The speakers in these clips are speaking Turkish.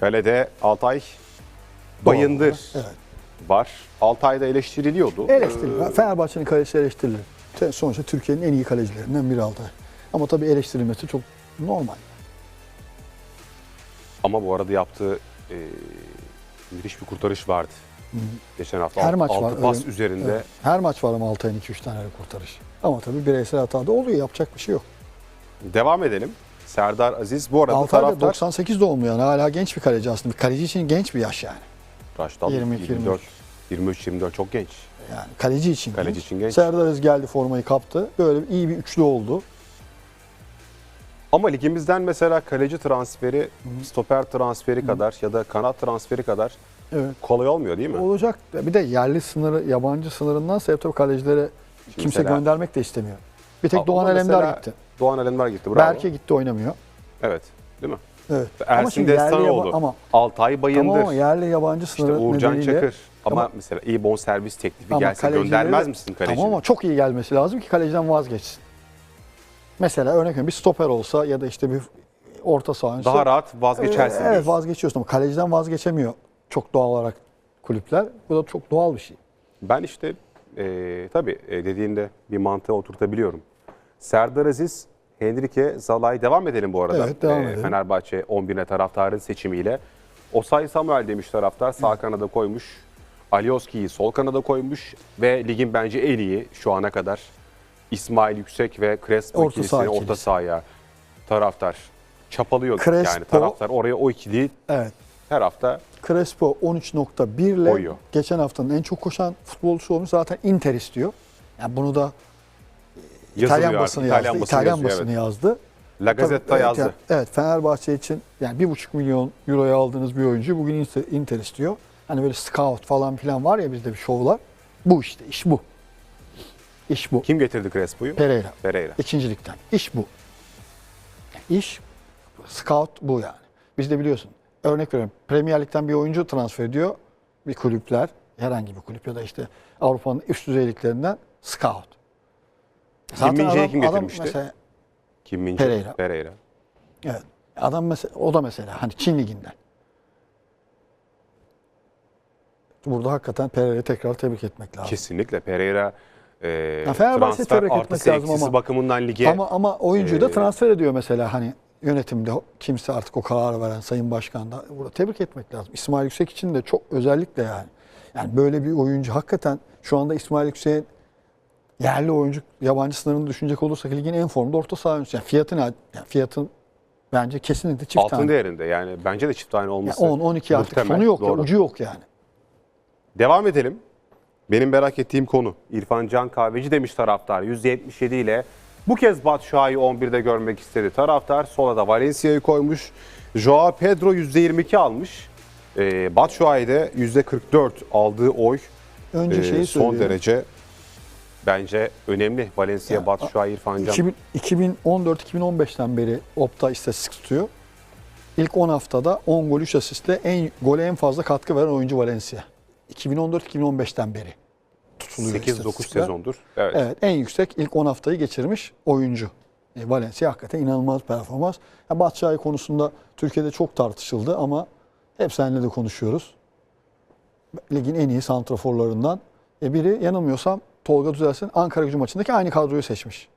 Kalede Altay Bayındır Evet. var. Altay da eleştiriliyordu. Eleştirilir. Fenerbahçe'nin kalecisi eleştirilir. Sonuçta Türkiye'nin en iyi kalecilerinden biri Altay. Ama tabii eleştirilmesi çok normal. Ama bu arada yaptığı e, müthiş bir kurtarış vardı. Geçen hafta Her alt- maç altı var. pas öyle- üzerinde. Evet. Her maç var ama Altay'ın 2-3 tane kurtarış. Ama tabii bireysel hata da oluyor. Yapacak bir şey yok. Devam edelim. Serdar Aziz bu arada Altay taraftar 98 doğumlu yani. Hala genç bir kaleci aslında. Bir kaleci için genç bir yaş yani. Raştal 22, 24 23 24 çok genç. Yani kaleci için Kaleci genç. için genç. Serdar Aziz geldi formayı kaptı. Böyle iyi bir üçlü oldu. Ama ligimizden mesela kaleci transferi, stoper transferi kadar ya da kanat transferi kadar Evet. kolay olmuyor değil mi? Olacak. Bir de yerli sınırı, yabancı sınırından sebep tabii kalecilere kimse mesela- göndermek de istemiyor. Bir tek Ama Doğan mesela Alemdar gitti. Doğan Alemdar gitti. Bravo. Berke gitti oynamıyor. Evet. Değil mi? Evet. Ersin şimdi yerli Destanoğlu. yaba- Ama Altay Bayındır. tamam ama yerli yabancı işte sınırı Uğurcan nedeniyle Çakır. Ama, mesela iyi bonservis teklifi ama gelse kalecileri göndermez de- misin kaleciyi? Tamam ama çok iyi gelmesi lazım ki kaleciden vazgeçsin. Mesela örnek veriyorum bir stoper olsa ya da işte bir orta saha oyuncusu- Daha rahat vazgeçersin. Ee, Evet diyorsun. vazgeçiyorsun ama kaleciden vazgeçemiyor çok doğal olarak kulüpler. Bu da çok doğal bir şey. Ben işte e, tabii e, dediğinde bir mantığa oturtabiliyorum. Serdar Aziz, Henrique, Zalay devam edelim bu arada. Evet, devam E, edelim. Fenerbahçe 11'ine taraftarın seçimiyle. Osay Samuel demiş taraftar sağ kanada koymuş. Alioski'yi sol kanada koymuş ve ligin bence en iyi şu ana kadar İsmail Yüksek ve Crespo Orta ikilisini saha orta ikilisi. sahaya taraftar çapalıyor Crespo- yani taraftar oraya o ikiliyi Evet. her hafta Crespo 13.1 ile Koyuyor. geçen haftanın en çok koşan futbolcusu olmuş. Zaten Inter istiyor. Yani bunu da İtalyan artık. basını İtalyan yazdı. basını İtalyan yazıyor, basını evet. yazdı. La Gazzetta evet, yazdı. yani- Evet, Fenerbahçe için yani 1,5 milyon euroya aldığınız bir oyuncu bugün Inter, istiyor. Hani böyle scout falan filan var ya bizde bir şovlar. Bu işte, iş bu. İş bu. Kim getirdi Crespo'yu? Pereira. Pereira. İkincilikten. İş bu. İş, scout bu yani. Biz de biliyorsun. Örnek veriyorum. Premier Lig'den bir oyuncu transfer ediyor. Bir kulüpler, herhangi bir kulüp ya da işte Avrupa'nın üst düzeyliklerinden scout. Kim Min-jae'yi kim getirmişti? mesela, Kim Min Pereira. Pereira. evet, adam mesela, o da mesela hani Çin liginden. Burada hakikaten Pereira'yı tekrar tebrik etmek lazım. Kesinlikle Pereira e, Ya transfer artısı lazım ama- bakımından lige Ama ama oyuncuyu da Ee, transfer ediyor mesela hani yönetimde kimse artık o kararı veren Sayın Başkan da burada tebrik etmek lazım. İsmail Yüksek için de çok özellikle yani. Yani böyle bir oyuncu hakikaten şu anda İsmail Yüksek'in yerli oyuncu yabancı sınırını düşünecek olursak ligin en formda orta saha oyuncusu. Yani fiyatın yani fiyatın bence kesinlikle çift altın tane. değerinde yani bence de çift tane Yani olması 10 12 artık sonu yok ya, doğru. ucu yok yani. Devam edelim. Benim merak ettiğim konu İrfan Can Kahveci demiş taraftar %77 ile bu kez Batshuayi 11'de görmek istedi. Taraftar sola da Valencia'yı koymuş. Joao Pedro %22 almış. E, Batshuayi de %44 aldığı oy Önce e, şeyi son söyleyeyim. derece bence önemli. Valencia, Ya, Batshuayi, İrfan Can. 2014-2015'ten beri Opta istatistik tutuyor. İlk 10 haftada 10 gol 3 asistle en gole en fazla katkı veren oyuncu Valencia. 2014-2015'ten beri tutuluyor 8-9 istatistikler. sezondur. Evet. Evet en yüksek ilk 10 haftayı geçirmiş oyuncu. E, Valencia hakikaten inanılmaz performans. Ya, Batshuayi konusunda Türkiye'de çok tartışıldı ama hep seninle de konuşuyoruz. Ligin en iyi santraforlarından e, biri yanılmıyorsam Tolga Düzelsin Ankara gücü maçındaki aynı kadroyu seçmiş.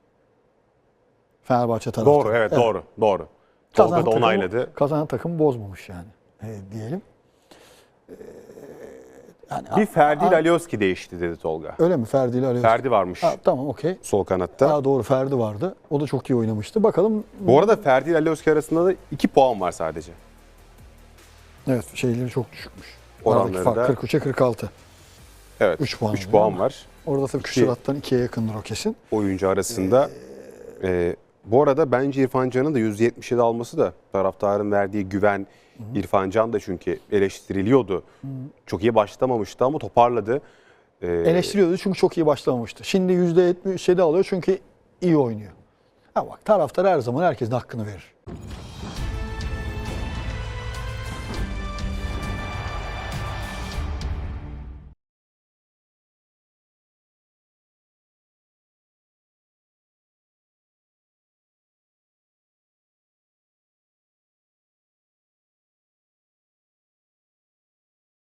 Fenerbahçe taraftarı. Doğru, evet, doğru, doğru. Tolga da takımı- onayladı. Kazanan takım bozmamış yani e, diyelim. E, yani, Bir Ferdi ile Alioski değişti dedi Tolga. Öyle mi Ferdi ile Alioski? Ferdi varmış Ha, tamam okey. sol kanatta. Daha doğru Ferdi vardı. O da çok iyi oynamıştı. Bakalım Bu arada Ferdi ile Alioski arasında da 2 puan var sadece. evet şeyleri çok düşükmüş. Oranları Aradaki fark da- 43'e 46. Evet. Üç puan 3 var, puan var Orada tabii küsurattan 2'ye yakındır o kesin. oyuncu arasında. Ee, bu arada bence İrfan Can'ın da 177 alması da taraftarın verdiği güven. İrfan Can da çünkü eleştiriliyordu. Çok iyi başlamamıştı ama toparladı. Ee, Eleştiriyordu çünkü çok iyi başlamamıştı. Şimdi %77 alıyor çünkü iyi oynuyor. Ha bak taraftar her zaman herkesin hakkını verir.